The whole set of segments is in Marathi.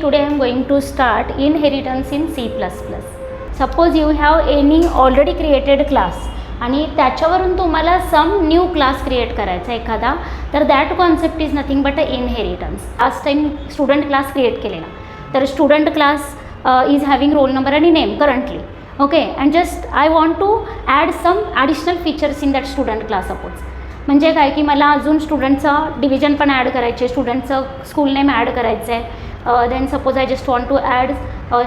today I am going to start inheritance in C++. Suppose you have any already created class आणि त्याच्यावरून तुम्हाला सम न्यू क्लास क्रिएट करायचा एखादा तर that concept is nothing but a inheritance last time student class create केलेला तर student class is having roll number आणि name currently okay and just I want to add some additional features in that student class suppose म्हणजे काय की मला अजून स्टुडंटचं डिव्हिजन पण ॲड करायचे आहे स्टुडंटचं स्कूल नेम ॲड करायचं आहे then suppose I just want to add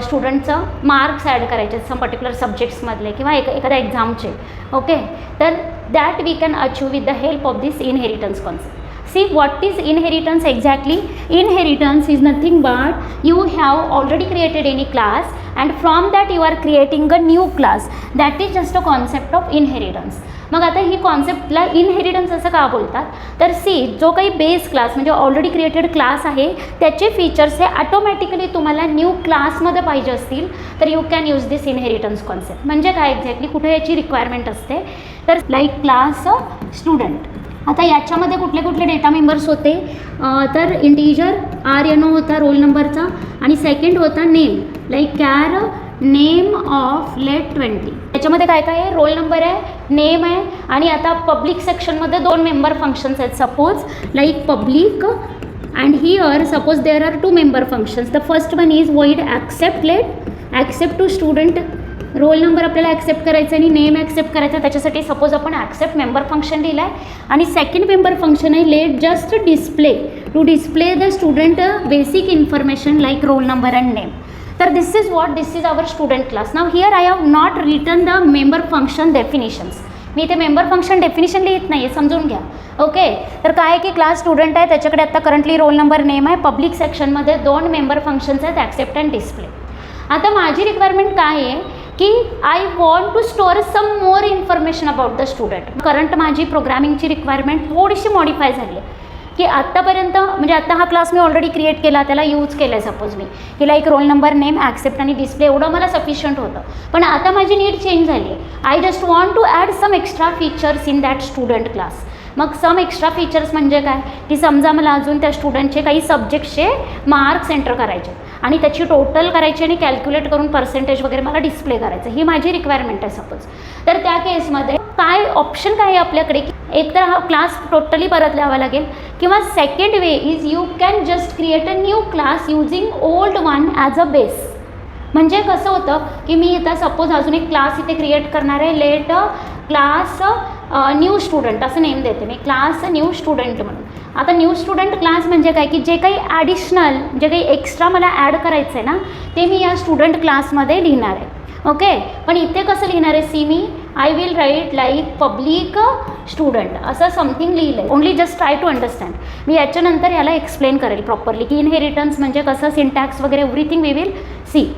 स्टुडंटचं marks add करायचे सम पर्टिक्युलर सब्जेक्ट्समधले किंवा एक एखाद्या एक्झामचे ओके तर that we can achieve with the help of this inheritance concept see what is inheritance exactly? Inheritance is nothing but you have already created any class and from that you are creating a new class. That is just a concept of inheritance. मग आता ही कॉन्सेप्टला इनहेरिटन्स असं का बोलतात? तर सी जो काही बेस क्लास म्हणजे ऑलरेडी क्रिएटेड क्लास आहे त्याचे फीचर्स हे ॲटोमॅटिकली तुम्हाला न्यू क्लासमध्ये पाहिजे असतील. तर you can use this inheritance concept म्हणजे काय एक्झॅक्टली कुठे याची रिक्वायरमेंट असते? तर लाईक क्लास स्टुडंट आता याच्यामध्ये कुठले कुठले डेटा मेंबर्स होते? तर इंटिजर आर एन ओ होता रोल नंबरचा आणि सेकंड होता name like char name of let twenty. त्याच्यामध्ये काय काय आहे? रोल नंबर आहे नेम आहे आणि आता पब्लिक सेक्शनमध्ये दोन मेंबर फंक्शन्स आहेत suppose like public and here suppose there are two member functions. The first one is void accept let accept to student. Roll number आपल्याला ॲक्सेप्ट करायचा आणि नेम ॲक्सेप्ट करायचा त्याच्यासाठी सपोज आपण ॲक्सेप्ट मेंबर फंक्शन लिहिलं आहे आणि सेकंड मेंबर फंक्शन आहे let just display. To display the student basic information like roll number and name. तर this is what this is our student class now here I have not written the member function definitions मी इथे मेंबर फंक्शन डेफिनेशन लिहित नाही आहे समजून घ्या. ओके तर काय की क्लास स्टुडंट आहे त्याच्याकडे आता करंटली रोल नंबर नेम आहे. पब्लिक सेक्शनमध्ये दोन मेंबर फंक्शन्स आहेत ॲक्सेप्ट अँड डिस्प्ले आता माझी रिक्वायरमेंट काय आहे की I want to store some more information about the student current माझी प्रोग्रामिंगची रिक्वायरमेंट थोडीशी मॉडिफाय झाली आहे. की आत्तापर्यंत म्हणजे आत्ता हा क्लास मी ऑलरेडी क्रिएट केला त्याला यूज केला आहे सपोज मी. की like roll number name accept आणि डिस्प्ले एवढं मला सफिशियंट होतं. पण आता माझी नीड चेंज झाली आहे. I just want to add some extra features in that student class मग सम एक्स्ट्रा फीचर्स म्हणजे काय? की समजा मला अजून त्या स्टुडंटचे काही सब्जेक्टचे मार्क्स एंटर करायचे. आणि त्याची टोटल करायची आणि कॅल्क्युलेट करून पर्सेंटेज वगैरे मला डिस्प्ले करायचं. ही माझी रिक्वायरमेंट आहे सपोज तर त्या केसमध्ये काय ऑप्शन काय आहे आपल्याकडे? की एक तर हा क्लास टोटली परत लिहावा लागेल. किंवा second way is you can just create a new class using old one as a base म्हणजे कसं होतं की मी इथं सपोज अजून एक क्लास इथे क्रिएट करणार आहे. लेट क्लास न्यू स्टुडंट असं नेम देते मी. क्लास न्यू स्टुडंट म्हणून. आता न्यू स्टुडंट क्लास म्हणजे काय? की जे काही ॲडिशनल जे काही एक्स्ट्रा मला ॲड करायचं आहे ना ते मी या स्टुडंट क्लासमध्ये लिहिणार आहे. ओके पण इथे कसं लिहिणार आहे? See me I will write like public student असं समथिंग लिहिलं आहे only just try to understand मी याच्यानंतर याला एक्सप्लेन करेल प्रॉपरली की इनहेरिटन्स म्हणजे कसं? सिंटॅक्स वगैरे एव्हरीथिंग वी विल सी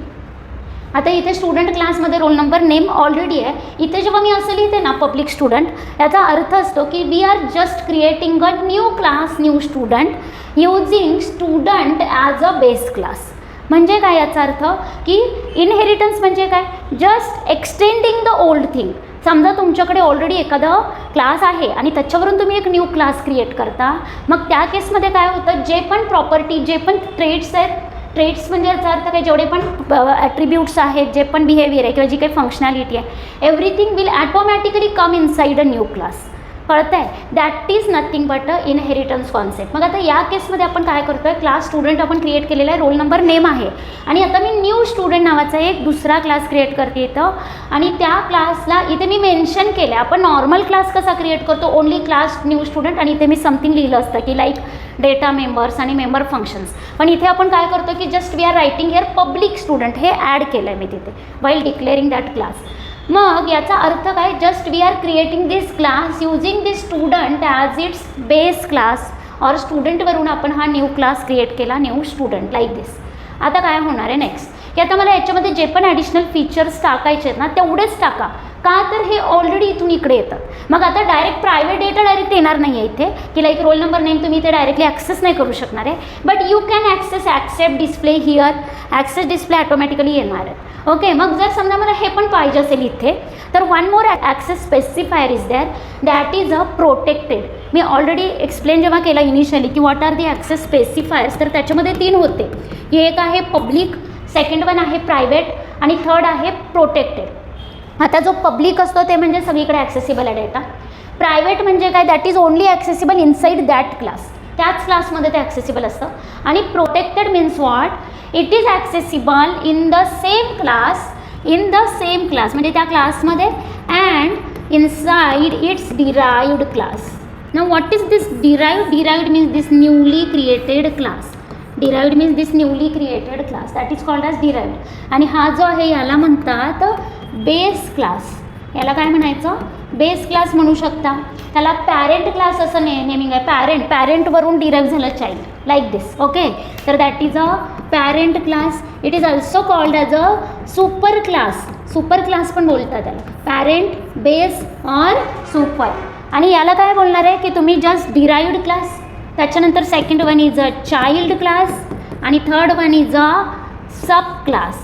आता इथे स्टुडंट क्लासमध्ये रोल नंबर नेम ऑलरेडी आहे. इथे जेव्हा मी असं लिहिते ना पब्लिक स्टुडंट याचा अर्थ असतो की we are just creating a new class new student using student as a base class म्हणजे काय याचा अर्थ? की इनहेरिटन्स म्हणजे काय? Just extending the old thing समजा तुमच्याकडे ऑलरेडी एखादा क्लास आहे आणि त्याच्यावरून तुम्ही एक न्यू क्लास क्रिएट करता. मग त्या केसमध्ये काय होतं? जे पण प्रॉपर्टी जे पण ट्रेड्स आहेत ट्रेट्स म्हणजे याचा अर्थ काय जेवढे पण ॲट्रिब्यूट्स आहेत जे पण बिहेवियर आहे किंवा जी काही फंक्शनॅलिटी आहे everything will automatically come inside a new class कळतं आहे that is nothing but a inheritance concept मग आता या केसमध्ये आपण काय करतो आहे क्लास स्टुडंट आपण क्रिएट केलेला आहे रोल नंबर नेम आहे. आणि आता मी न्यू स्टुडंट नावाचा एक दुसरा क्लास क्रिएट करते इथं. आणि त्या क्लासला इथे मी मेन्शन केलं आहे आपण नॉर्मल क्लास कसा क्रिएट करतो? ओनली क्लास न्यू स्टुडंट आणि इथे मी समथिंग लिहिलं असतं की लाईक डेटा मेंबर्स आणि मेंबर फंक्शन्स पण इथे आपण काय करतो की just we are writing here public student हे ॲड केलं आहे मी तिथे वाईल डिक्लेअरिंग दॅट क्लास मग याचा अर्थ काय? Just we are creating this class using this student as its base class और स्टुडंटवरून आपण हा न्यू क्लास क्रिएट केला न्यू स्टुडंट लाईक दिस आता काय होणार आहे नेक्स्ट की आता मला याच्यामध्ये जे पण ॲडिशनल फीचर्स टाकायचे आहेत ना तेवढेच टाका. का तर हे ऑलरेडी इथून इकडे येतात. मग आता डायरेक्ट प्रायव्हेट डेटा डायरेक्ट येणार नाही आहे इथे. की लाईक रोल नंबर नेम तुम्ही इथे डायरेक्टली ॲक्सेस नाही करू शकणार आहे. But you can access accept display here access display automatically येणार आहे. ओके मग जर समजा मला हे पण पाहिजे असेल इथे तर one more access specifier is there that is a protected me already explain जेव्हा केला इनिशियली की what are the access specifiers तर त्याच्यामध्ये तीन होते. की एक आहे पब्लिक सेकंड वन आहे प्रायव्हेट आणि थर्ड आहे प्रोटेक्टेड आता जो पब्लिक असतो ते म्हणजे सगळीकडे ॲक्सेसिबल आहे डेटा प्रायव्हेट म्हणजे काय? That is only accessible inside that class त्याच क्लासमध्ये ते ॲक्सेसिबल असतं. आणि protected means what it is accessible in the same class in the same class म्हणजे त्या क्लासमध्ये and inside its derived class ना what is this derived derived means this newly created class derived means this newly created class that is called as derived आणि हा जो आहे याला म्हणतात बेस क्लास. याला काय म्हणायचं? बेस क्लास म्हणू शकता. त्याला पॅरेंट क्लास असं ने नेमिंग आहे पॅरेंट पॅरेंटवरून डिराईव्ह झालं चाइल्ड लाईक दिस ओके तर that is a parent class it is also called as a super class super class पण बोलतात त्याला. पॅरेंट बेस ऑर सुपर आणि याला काय बोलणार आहे? की तुम्ही जस्ट डिराईव्ड क्लास त्याच्यानंतर second one is a child class आणि third one is a sub class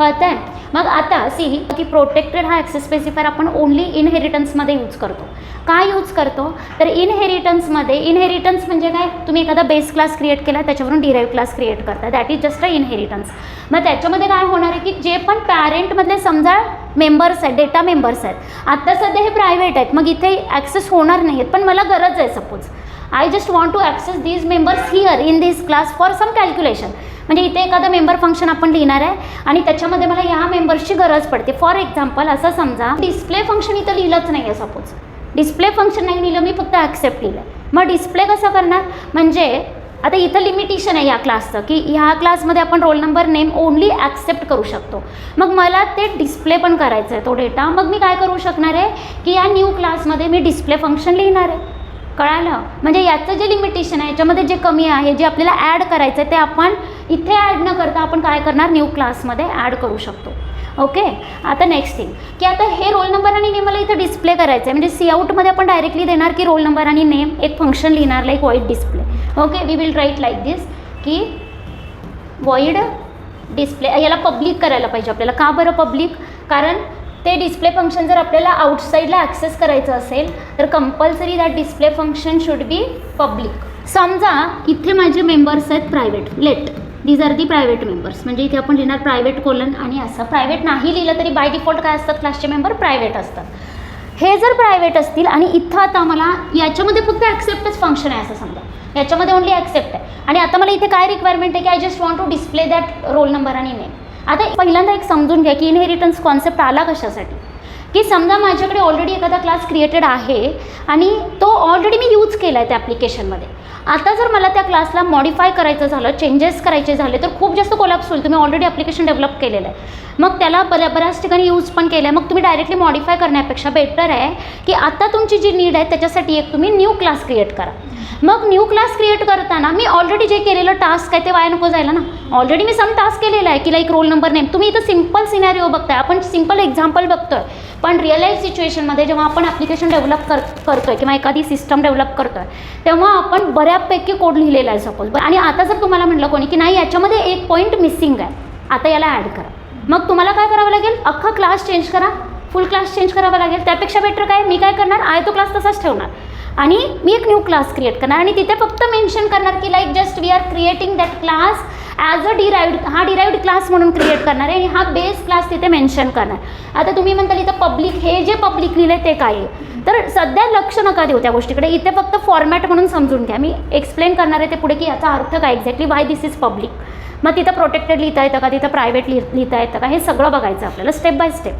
कळतं आहे मग आता सी की प्रोटेक्टेड हा ॲक्सेस स्पेसिफायर आपण ओनली इनहेरिटन्समध्ये यूज करतो. काय यूज करतो? तर इनहेरिटन्समध्ये इनहेरिटन्स म्हणजे काय? तुम्ही एखादा बेस क्लास क्रिएट केला त्याच्यावरून डिराईव्ह क्लास क्रिएट करता. That is just a inheritance मग त्याच्यामध्ये काय होणार आहे की जे पण पॅरेंटमधले समजा मेंबर्स आहेत डेटा मेंबर्स आहेत आत्ता सध्या हे प्रायव्हेट आहेत. मग इथे ॲक्सेस होणार नाही आहेत पण मला गरज आहे suppose I just want to access these members here in this class for some calculation म्हणजे इथे एखादं मेंबर फंक्शन आपण लिहिणार आहे आणि त्याच्यामध्ये मला या मेंबर्सची गरज पडते. फॉर एक्झाम्पल असं समजा डिस्प्ले फंक्शन इथं लिहिलंच नाही आहे सपोज डिस्प्ले फंक्शन नाही लिहिलं मी फक्त ॲक्सेप्ट लिहिलं मग डिस्प्ले कसं करणार? म्हणजे आता इथं लिमिटेशन आहे या क्लासचं की ह्या क्लासमध्ये आपण roll number name only accept करू शकतो. मग मला ते डिस्प्ले पण करायचं आहे तो डेटा मग मी काय करू शकणार आहे? की या न्यू क्लासमध्ये मी डिस्प्ले फंक्शन लिहिणार आहे. कळालं? म्हणजे याचं जे लिमिटेशन आहे याच्यामध्ये जे कमी आहे जे आपल्याला ॲड करायचं आहे ते आपण इथे ॲड न करता आपण काय करणार? न्यू क्लासमध्ये ॲड करू शकतो. ओके आता नेक्स्ट थिंग की आता हे रोल नंबर आणि नेम मला इथं डिस्प्ले करायचं आहे म्हणजे सी आउटमध्ये आपण डायरेक्टली देणार की रोल नंबर आणि नेम एक फंक्शन लिहिणार like void display okay we will write like this की वॉईड डिस्प्ले याला पब्लिक करायला पाहिजे आपल्याला. का बरं पब्लिक कारण ते डिस्प्ले फंक्शन जर आपल्याला आउटसाईडला ॲक्सेस करायचं असेल तर compulsory that display function should be public समजा इथे माझे मेंबर्स आहेत private let these are the private members म्हणजे इथे आपण लिहिणार प्रायव्हेट कोलन आणि असं. प्रायव्हेट नाही लिहिलं तरी बाय डिफॉल्ट काय असतात? क्लासचे मेंबर प्रायव्हेट असतात. हे जर प्रायव्हेट असतील आणि इथं आता मला याच्यामध्ये फक्त ॲक्सेप्टच फंक्शन आहे असं समजा. याच्यामध्ये ओनली ॲक्सेप्ट आहे. आणि आता मला इथे काय रिक्वायरमेंट आहे की I just want to display that roll number आणि नेम आता पहिल्यांदा एक समजून घ्या की इनहेरिटन्स कॉन्सेप्ट आला कशासाठी? की समजा माझ्याकडे ऑलरेडी एखादा क्लास क्रिएटेड आहे आणि तो ऑलरेडी मी यूज केला आहे त्या ॲप्लिकेशनमध्ये आता जर मला त्या क्लासला मॉडिफाय करायचं झालं चेंजेस करायचे झाले तर खूप जास्त कोलॅप्स होईल. तुम्ही ऑलरेडी ॲप्लिकेशन डेव्हलप केलेलं आहे. मग त्याला बऱ्या बऱ्याच ठिकाणी यूज पण केलं आहे मग तुम्ही डायरेक्टली मॉडिफाय करण्यापेक्षा बेटर आहे की आता तुमची जी नीड आहे त्याच्यासाठी एक तुम्ही न्यू क्लास क्रिएट करा. मग न्यू क्लास क्रिएट करताना मी ऑलरेडी जे केलेलं टास्क आहे ते वाया नको जायला ना. ऑलरेडी मी सम टास्क केलेला आहे की लाईक रोल नंबर नेम तुम्ही इथं सिंपल सिनॅरिओ बघताय. आपण सिंपल एक्झाम्पल बघतोय. पण रिअल लाईफ सिच्युएशनमध्ये जेव्हा आपण ॲप्लिकेशन डेव्हलप कर करतोय किंवा एखादी सिस्टम डेव्हलप करतोय तेव्हा आपण बऱ्यापैकी कोड लिहिलेला आहे सपोज आणि आता जर तुम्हाला म्हटलं कोणी की नाही याच्यामध्ये एक पॉईंट मिसिंग आहे. आता याला ॲड करा. मग तुम्हाला काय करावं लागेल? अख्खा क्लास चेंज करा. फुल क्लास चेंज करावा लागेल. त्यापेक्षा बेटर काय? मी काय करणार? आहे तो क्लास तसाच ठेवणार. आणि मी एक न्यू क्लास क्रिएट करणार आणि तिथे फक्त मेन्शन करणार की like just we are creating that class as a derived हा डिराईव्ड क्लास म्हणून क्रिएट करणार आहे आणि हा बेस क्लास तिथे मेन्शन करणार. आता तुम्ही म्हणताल इथं पब्लिक हे जे पब्लिक लिहिलं आहे ते काय आहे? तर सध्या लक्ष नका देऊ त्या गोष्टीकडे. इथे फक्त फॉर्मॅट म्हणून समजून घ्या. मी एक्सप्लेन करणार आहे ते पुढे की याचा अर्थ काय exactly why this is public मग तिथं प्रोटेक्टेड लिहिता येतं का? तिथं प्रायव्हेट लिह लिहिता येतं का? हे सगळं बघायचं आपल्याला स्टेप बाय स्टेप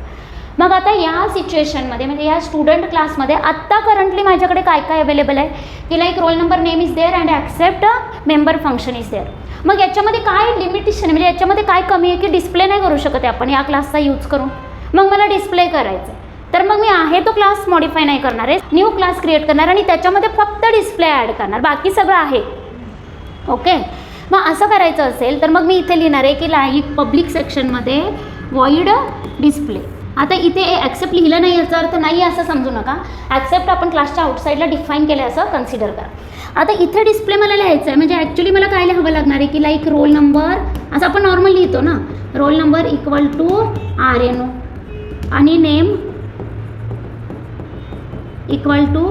मग आता या सिच्युएशनमध्ये म्हणजे या स्टुडंट क्लासमध्ये आत्ता करंटली माझ्याकडे काय काय अवेलेबल आहे? की like roll number name is there and accept member function is there मग याच्यामध्ये काय लिमिटेशन आहे? म्हणजे याच्यामध्ये काय कमी आहे की डिस्प्ले नाही करू शकत आहे आपण या क्लासचा यूज करून? मग मला डिस्प्ले करायचं आहे तर मग मी आहे तो क्लास मॉडिफाय नाही करणार आहे. न्यू क्लास क्रिएट करणार आणि त्याच्यामध्ये फक्त डिस्प्ले ॲड करणार. बाकी सगळं आहे. ओके मग असं करायचं असेल तर मग मी इथे लिहिणार आहे की लाईक पब्लिक सेक्शनमध्ये वॉइड डिस्प्ले आता इथे ॲक्सेप्ट लिहिलं नाही याचा अर्थ नाही असं समजू नका. ॲक्सेप्ट आपण क्लासच्या आउटसाईडला डिफाईन केलं असं कन्सिडर करा. आता इथे डिस्प्ले मला लिहायचं आहे म्हणजे ॲक्च्युली मला काय लिहावं लागणार आहे की लाईक रोल नंबर असं आपण नॉर्मल लिहितो ना. Roll number equal to R N O आणि नेम इक्वल टू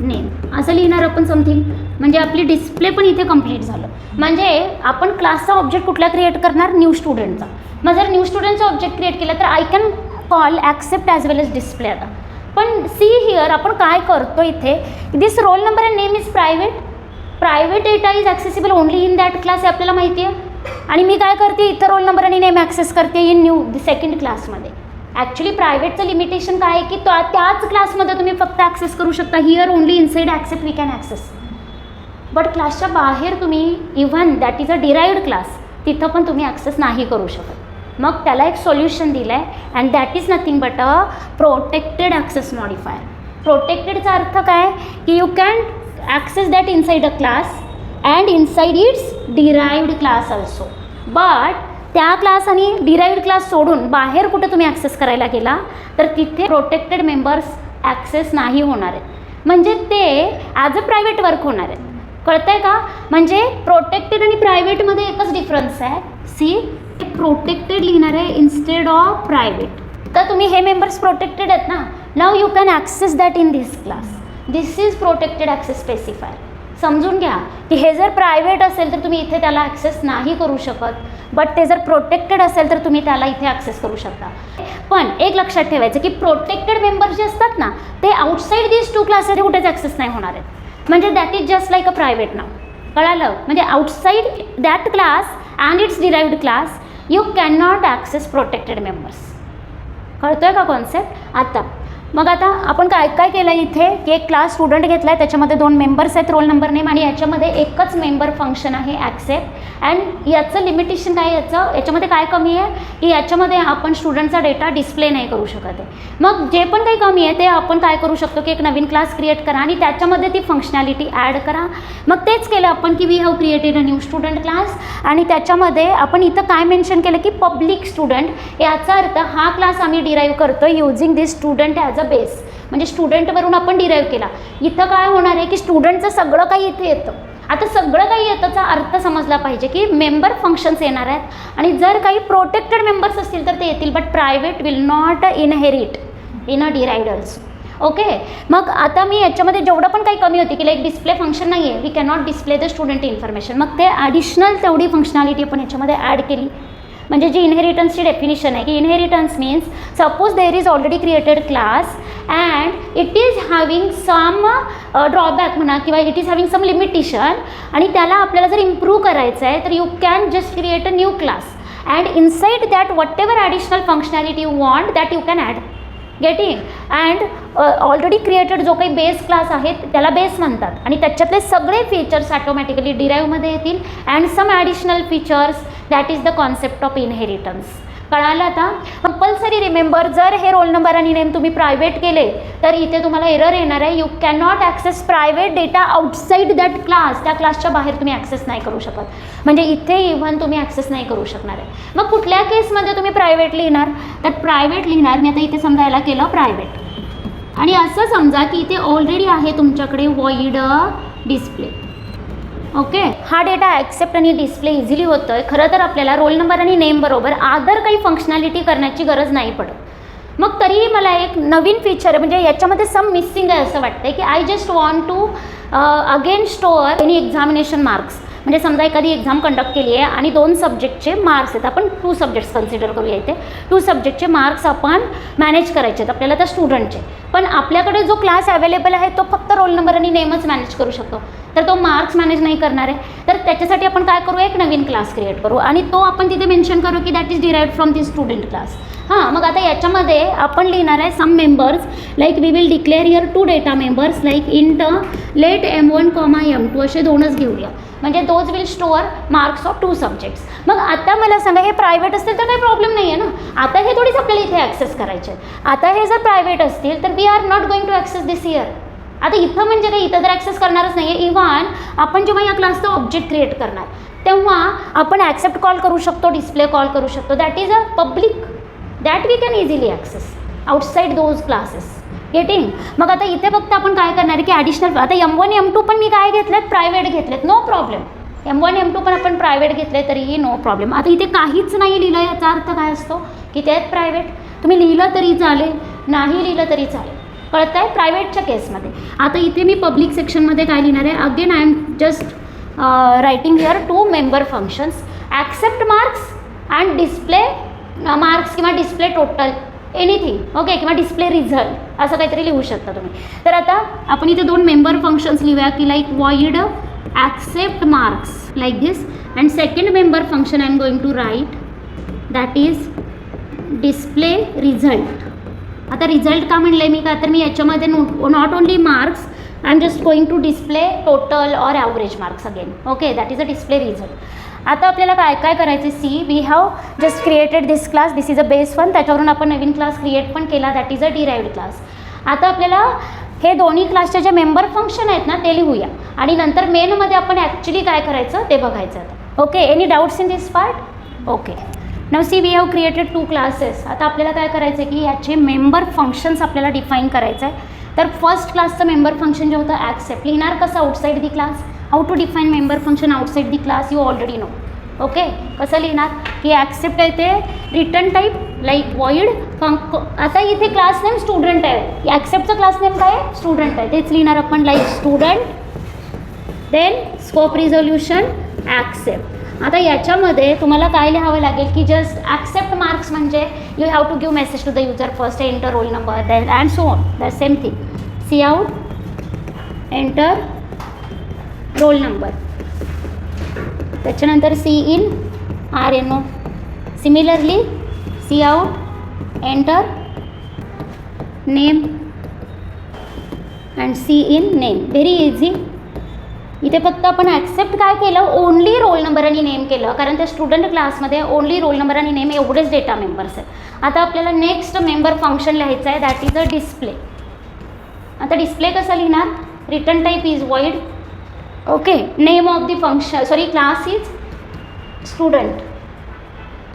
नेम असं लिहिणार आपण समथिंग म्हणजे आपली डिस्प्ले पण इथे कंप्लीट झालं. म्हणजे आपण क्लासचा ऑब्जेक्ट कुठला क्रिएट करणार? न्यू स्टुडंटचा मग जर न्यू स्टुडंटचा ऑब्जेक्ट क्रिएट केला तर I can call accept as well as display आता. पण सी हिअर आपण काय करतो इथे? This roll number and name is private private data is accessible only in that class हे आपल्याला माहिती आहे. आणि मी काय करते? इथं रोल नंबर आणि नेम ॲक्सेस करते इन न्यू सेकंड क्लासमध्ये ॲक्च्युली प्रायव्हेटचं लिमिटेशन काय आहे की त्या त्याच क्लासमध्ये तुम्ही फक्त ॲक्सेस करू शकता. Here only inside accept we can access but क्लासच्या बाहेर तुम्ही even that is a derived class तिथं पण तुम्ही ॲक्सेस नाही करू शकत. मग त्याला एक सोल्युशन दिलं आहे and that is nothing but a protected access modifier प्रोटेक्टेडचा अर्थ काय? की you can access that inside a class and inside its derived class also but त्या क्लास आणि डिराईव्ड क्लास सोडून बाहेर कुठे तुम्ही ॲक्सेस करायला गेला तर तिथे प्रोटेक्टेड मेंबर्स ॲक्सेस नाही होणार आहेत. म्हणजे ते ॲज अ प्रायव्हेट वर्क होणार आहेत. कळतंय का? म्हणजे प्रोटेक्टेड आणि प्रायव्हेटमध्ये एकच डिफरन्स आहे. सी प्रोटेक्टेड लिहिणार आहे इन्स्टेड ऑफ प्रायव्हेट तर तुम्ही हे मेंबर्स प्रोटेक्टेड आहेत ना? Now you can access that in this class this is protected access specifier समजून घ्या की हे जर प्रायव्हेट असेल तर तुम्ही इथे त्याला ॲक्सेस नाही करू शकत. बट ते जर प्रोटेक्टेड असेल तर तुम्ही त्याला इथे ॲक्सेस करू शकता. पण एक लक्षात ठेवायचं की प्रोटेक्टेड मेंबर्स जे असतात ना ते आउटसाईड दिस टू क्लासेस कुठेच ॲक्सेस नाही होणार आहेत. म्हणजे that is just like a private now कळालं? म्हणजे outside that class and its derived class you can not access protected members कळतो आहे का कॉन्सेप्ट आता मग आता आपण काय काय केलं इथे? की एक क्लास स्टुडंट घेतला आहे त्याच्यामध्ये दोन मेंबर्स आहेत रोल नंबर नेम आणि याच्यामध्ये एकच मेंबर फंक्शन आहे ॲक्सेप्ट अँड याचं लिमिटेशन काय याचं? याच्यामध्ये काय कमी आहे? की याच्यामध्ये आपण स्टुडंटचा डेटा डिस्प्ले नाही करू शकत आहे. मग जे पण काही कमी आहे ते आपण काय करू शकतो की एक नवीन क्लास क्रिएट करा आणि त्याच्यामध्ये ती फंक्शनॅलिटी ॲड करा. मग तेच केलं आपण की we have created a new student class आणि त्याच्यामध्ये आपण इथं काय मेन्शन केलं की पब्लिक स्टुडंट याचा अर्थ हा क्लास आम्ही डिराईव्ह करतो using this student as a base म्हणजे स्टुडंटवरून आपण डिराईव्ह केला. इथं काय होणार आहे की स्टुडंटचं सगळं काही इथे येतं. आता सगळं काही येताचा अर्थ समजला पाहिजे की मेंबर फंक्शन्स येणार आहेत. आणि जर काही प्रोटेक्टेड मेंबर्स असतील तर ते येतील but private will not inherit in a derived okay मग आता मी याच्यामध्ये जेवढं पण काही कमी होती की लाईक डिस्प्ले फंक्शन नाही आहे we cannot display the student information मग ते ॲडिशनल तेवढी फंक्शनॅलिटी आपण याच्यामध्ये ॲड केली. म्हणजे जी इनहेरिटन्सची डेफिनिशन आहे की inheritance means suppose there is already created class and it is having some drawback म्हणा किंवा it is having some limitation आणि त्याला आपल्याला जर इम्प्रूव्ह करायचं आहे तर you can just create a new class and inside that whatever additional functionality you want that you can add getting and already created जो काही बेस क्लास आहे त्याला बेस म्हणतात. आणि त्याच्यातले सगळे फीचर्स ॲटोमॅटिकली डिराईव्हमध्ये येतील and some additional features that is the concept of inheritance कळालं आता? कंपल्सरी रिमेंबर जर हे रोल नंबर आणि नेम तुम्ही प्रायव्हेट केले तर इथे तुम्हाला एरर येणार आहे. You can not access private data outside that class त्या क्लासच्या बाहेर तुम्ही ॲक्सेस नाही करू शकत. म्हणजे इथे इव्हन तुम्ही ॲक्सेस नाही करू शकणार आहे. मग कुठल्या केसमध्ये तुम्ही प्रायव्हेट लिहिणार तर प्रायव्हेट लिहिणार. मी आता इथे समजायला केलं प्रायव्हेट आणि असं समजा की इथे ऑलरेडी आहे तुमच्याकडे वॉइड डिस्प्ले ओके हा डेटा ॲक्सेप्ट आणि डिस्प्ले इझिली होतो आहे खरं तर आपल्याला रोल नंबर आणि नेम बरोबर आदर काही फंक्शनॅलिटी करण्याची गरज नाही पडत. मग तरीही मला एक नवीन फीचर म्हणजे याच्यामध्ये सम मिसिंग आहे असं वाटतं की I just want to again store any examination marks म्हणजे समजा एखादी एक्झाम कंडक्ट केली आहे आणि दोन सब्जेक्टचे मार्क्स आहेत आपण टू सब्जेक्ट्स कन्सिडर करूया इथे. टू सब्जेक्टचे मार्क्स आपण मॅनेज करायचे आहेत आपल्याला त्या स्टुडंटचे पण आपल्याकडे जो क्लास अवेलेबल आहे तो फक्त रोल नंबर आणि नेमच मॅनेज करू शकतो. तर तो मार्क्स मॅनेज नाही करणार आहे. तर त्याच्यासाठी आपण काय करू एक नवीन क्लास क्रिएट करू. आणि तो आपण तिथे मेन्शन करू की that is derive from the student class हां मग आता याच्यामध्ये आपण लिहिणार आहे some members like we will declare your two data members like in the let M one comma M two असे दोनच घेऊया. म्हणजे those will store marks of two subjects मग आता मला सांगा हे प्रायव्हेट असतील तर काही प्रॉब्लेम नाही आहे ना? आता हे थोडीच आपल्याला इथे ॲक्सेस करायचे आता हे जर प्रायव्हेट असतील तर we are not going to access this year आता इथं म्हणजे काही इथं तर ॲक्सेस करणारच नाही आहे इव्हन आपण जेव्हा या क्लासचं ऑब्जेक्ट क्रिएट करणार तेव्हा आपण ॲक्सेप्ट कॉल करू शकतो डिस्प्ले कॉल करू शकतो. That is a public that we can easily access outside those classes getting मग आता इथे फक्त आपण काय करणार आहे की ॲडिशनल आता एम वन एम टू पण मी काय घेतलेत? प्रायव्हेट घेतलेत. No problem M one M two पण आपण प्रायव्हेट घेतले तरीही नो प्रॉब्लेम आता इथे काहीच नाही लिहिलं याचा अर्थ काय असतो? की ते आहेत प्रायव्हेट तुम्ही लिहिलं तरी चालेल. नाही लिहिलं तरी चालेल. कळत आहे प्रायव्हेटच्या केसमध्ये आता इथे मी पब्लिक सेक्शनमध्ये काय लिहिणार आहे? Again I am just writing here two member functions accept marks and display marks किंवा डिस्प्ले टोटल एनिथिंग ओके किंवा डिस्प्ले रिझल्ट असं काहीतरी लिहू शकता तुम्ही. तर आता आपण इथे दोन मेंबर फंक्शन्स लिहूया की like void accept marks like this and second member function I am going to write that is display result आता रिझल्ट का म्हणलं आहे मी का? तर मी याच्यामध्ये not only marks I am just going to display total or average marks again okay that is a display result आता आपल्याला काय काय करायचं see we have just created this class this is a base one त्याच्यावरून आपण नवीन क्लास क्रिएट पण केला. That is a derived class आता आपल्याला हे दोन्ही क्लासचे जे मेंबर फंक्शन आहेत ना ते लिहूया. आणि नंतर मेनमध्ये आपण ॲक्च्युली काय करायचं? ते बघायचं आता. Okay any doubts in this part okay now see we have created two classes आता आपल्याला काय करायचं आहे की याचे मेंबर फंक्शन्स आपल्याला डिफाईन करायचं आहे तर फर्स्ट क्लासचं मेंबर फंक्शन जे होतं ॲक्सेप्ट लिहिणार कसं? Outside the class how to define member function outside the class you already know okay कसं लिहिणार? की ॲक्सेप्ट आहे ते. Return type like void func आता इथे क्लास नेम स्टुडंट आहे. ॲक्सेप्टचं क्लास नेम काय? आहे स्टुडंट आहे. तेच लिहिणार आपण like student then scope resolution accept आता याच्यामध्ये तुम्हाला काय लिहावं लागेल की जस्ट ॲक्सेप्ट मार्क्स म्हणजे you have to give message to the user first enter roll number then and so on the same thing C out enter roll number. त्याच्यानंतर C in R N O. Similarly C out enter name and C in name. Very easy इथे फक्त आपण ॲक्सेप्ट काय केलं? ओनली रोल नंबर आणि नेम केलं. कारण त्या स्टुडंट क्लासमध्ये ओनली रोल नंबर आणि नेम एवढेच डेटा मेंबर्स आहेत. आता आपल्याला नेक्स्ट मेंबर फंक्शन लिहायचं आहे. दॅट इज अ डिस्प्ले आता डिस्प्ले कसं लिहिणार? Return type is void okay name of the function sorry class is student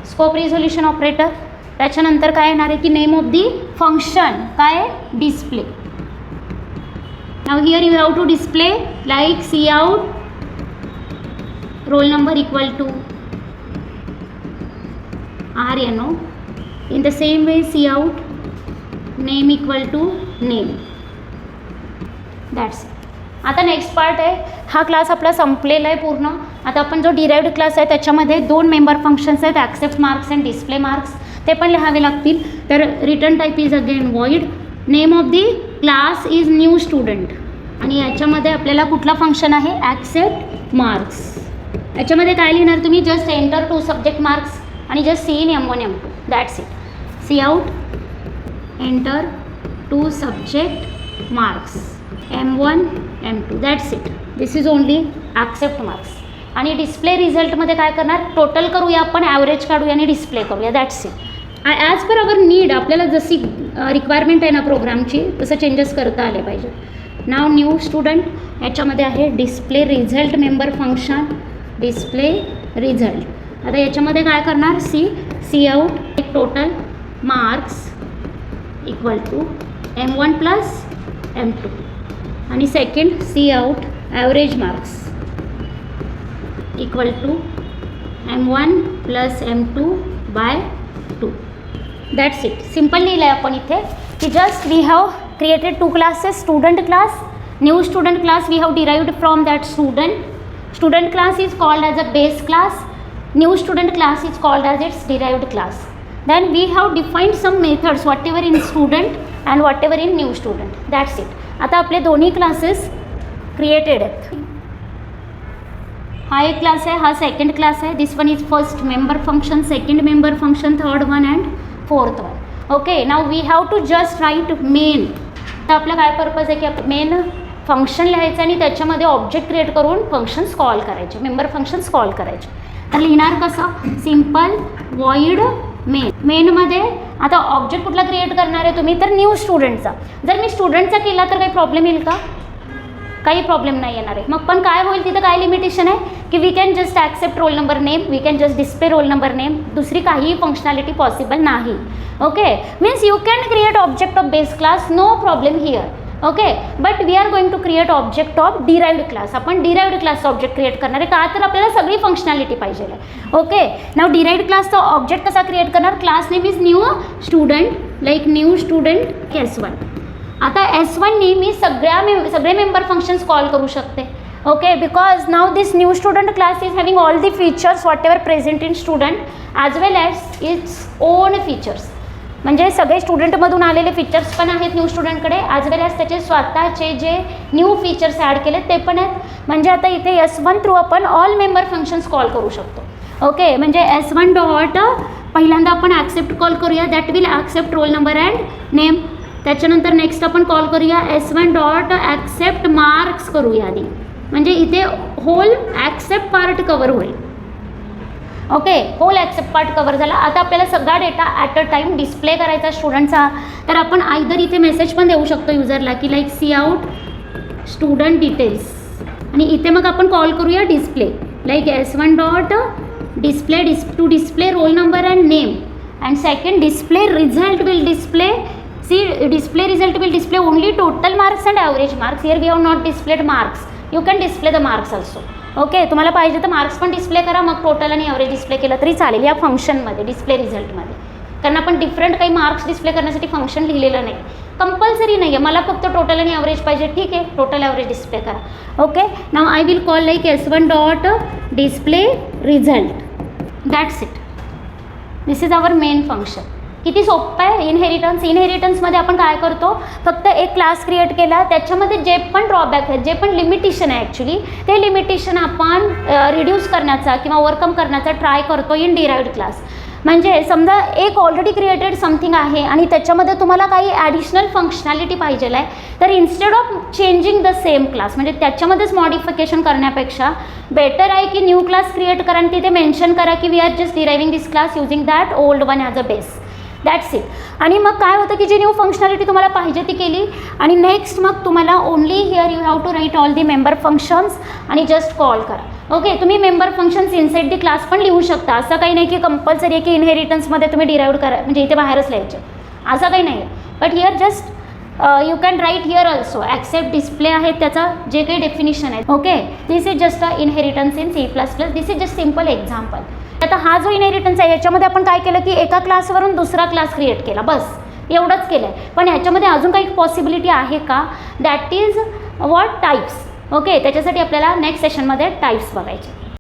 scope resolution operator त्याच्यानंतर काय येणार आहे की नेम ऑफ दी फंक्शन काय display now here you have to display like C out roll number equal to R N O in the same way C out name equal to name that's it आता नेक्स्ट पार्ट आहे. हा क्लास आपला संपलेला आहे पूर्ण. आता आपण जो डिराईव्ड क्लास आहे त्याच्यामध्ये दोन मेंबर फंक्शन्स आहेत accept marks and display marks ते पण लिहावे लागतील. तर return type is again void name of the class is new student आणि याच्यामध्ये आपल्याला कुठला फंक्शन आहे? ॲक्सेप्ट मार्क्स याच्यामध्ये काय लिहिणार तुम्ही? Just enter two subject marks आणि just C in M one M two that's it C out enter two subject marks M one M two that's it this is only accept marks आणि डिस्प्ले रिझल्टमध्ये काय करणार? टोटल करूया आपण ॲव्हरेज काढूया आणि डिस्प्ले करूया. That's it as per our need आपल्याला जशी रिक्वायरमेंट आहे ना प्रोग्रामची तसं चेंजेस करता आले पाहिजे. नाव न्यू स्टुडंट याच्यामध्ये आहे display result member function display result आता याच्यामध्ये काय करणार? सी सी आउट एक total marks equal to M one plus M two आणि second C out average marks equal to M one plus M two by two that's it simple लिहिलं आहे आपण इथे की just we have created two classes student class new student class we have derived from that student student class is called as a base class new student class is called as its derived class then we have defined some methods whatever in student and whatever in new student that's it आता आपले दोन्ही क्लासेस क्रिएटेड आहेत. हा एक क्लास आहे हा सेकंड क्लास आहे. This one is first member function second member function third one and fourth one okay now we have to just write main तर आपलं काय पर्पज आहे की मेन फंक्शन लिहायचं आणि त्याच्यामध्ये ऑब्जेक्ट क्रिएट करून फंक्शन्स कॉल करायचे. मेंबर फंक्शन्स कॉल करायचे. तर लिहिणार कसं? सिंपल वॉइड मेन मेनमध्ये आता ऑब्जेक्ट कुठला क्रिएट करणार आहे तुम्ही? तर न्यू स्टुडंटचा जर मी स्टुडंटचा केला तर काही प्रॉब्लेम येईल का? काही प्रॉब्लेम नाही येणार आहे. मग पण काय होईल तिथं? काय लिमिटेशन आहे? की we can just accept roll number name we can just display roll number name दुसरी काहीही फंक्शनॅलिटी पॉसिबल नाही. Okay means you can create object of base class no problem here okay but we are going to create object of derived class आपण डिराईव्ड क्लासचा ऑब्जेक्ट क्रिएट करणार आहे. का? तर आपल्याला सगळी फंक्शनॅलिटी पाहिजे आहे. ओके नाव डिराईव्ड क्लासचा ऑब्जेक्ट कसा क्रिएट करणार? Class name is new student like new student S one आता एस वननी मी सगळ्या मे सगळे मेंबर फंक्शन्स कॉल करू शकते. Okay because now this new student class is having all the features whatever present in student as well as its own features म्हणजे सगळे स्टुडंटमधून आलेले फीचर्स पण आहेत न्यू स्टुडंटकडे ॲज वेल त्याचे स्वतःचे जे न्यू फीचर्स ॲड केले ते पण आहेत. म्हणजे आता इथे एस वन थ्रू आपण ऑल मेंबर फंक्शन्स कॉल करू शकतो. ओके म्हणजे एस वन डॉट पहिल्यांदा आपण ॲक्सेप्ट कॉल करूया. That will accept roll number and name त्याच्यानंतर नेक्स्ट आपण कॉल करूया. S one dot accept marks करूया आधी. म्हणजे इथे होल ॲक्सेप्ट पार्ट कवर होईल. Okay whole accept part cover झाला. आता आपल्याला सगळा data at a time display करायचा स्टुडंटचा तर आपण आयदर इथे मेसेज पण देऊ शकतो युजरला की like C out student details आणि इथे मग आपण कॉल करूया display like S one dot display डिस् to display roll number and name and second display result will display C display result will display only total marks and average marks here we have not displayed marks you can display the marks also okay तुम्हाला पाहिजे तर मार्क्स पण डिस्प्ले करा. मग टोटल आणि ॲव्हरेज डिस्प्ले केलं तरी चालेल या फंक्शनमध्ये डिस्प्ले रिझल्टमध्ये कारण आपण डिफरंट काही मार्क्स डिस्प्ले करण्यासाठी फंक्शन लिहिलेलं नाही. कंपल्सरी नाही आहे मला फक्त टोटल आणि ॲव्हरेज पाहिजे. ठीक आहे टोटल ॲव्हरेज डिस्प्ले करा. Okay now I will call like S one dot display result that's it this is our main function किती सोपं आहे इनहेरिटन्स इनहेरिटन्समध्ये आपण काय करतो? फक्त एक क्लास क्रिएट केला. त्याच्यामध्ये जे पण ड्रॉबॅक आहेत जे पण लिमिटेशन आहे ॲक्च्युली ते लिमिटेशन आपण रिड्यूस करण्याचा किंवा ओवरकम करण्याचा ट्राय करतो इन डिराईव्ड क्लास म्हणजे समजा एक ऑलरेडी क्रिएटेड समथिंग आहे आणि त्याच्यामध्ये तुम्हाला काही ॲडिशनल फंक्शनॅलिटी पाहिजे आहे तर instead of changing the same class म्हणजे त्याच्यामध्येच मॉडिफिकेशन करण्यापेक्षा बेटर आहे की न्यू क्लास क्रिएट करा आणि तिथे मेन्शन करा की we are just deriving this class using that old one as a base that's it आणि मग काय होतं की जी न्यू फंक्शनॅलिटी तुम्हाला पाहिजे ती केली. आणि नेक्स्ट मग तुम्हाला only here you have to write all the member functions आणि जस्ट कॉल करा. ओके तुम्ही member functions inside the class पण लिहू शकता. असं काही नाही की कंपल्सरी आहे की इनहेरिटन्समध्ये तुम्ही डिराईव्ह करा म्हणजे इथे बाहेरच लिहायचे. असं काही नाही आहे but here just you can write here also accept display आहे त्याचा जे काही डेफिनिशन आहे. Okay this is just a inheritance in C plus plus this is just simple example आता हा जो इनहेरिटन्स आहे याच्यामध्ये आपण काय केलं की एका क्लासवरून दुसरा क्लास क्रिएट केला. बस. एवढंच केलं आहे पण याच्यामध्ये अजून काही पॉसिबिलिटी आहे का? That is what types okay त्याच्यासाठी आपल्याला नेक्स्ट सेशनमध्ये टाईप्स बघायचे.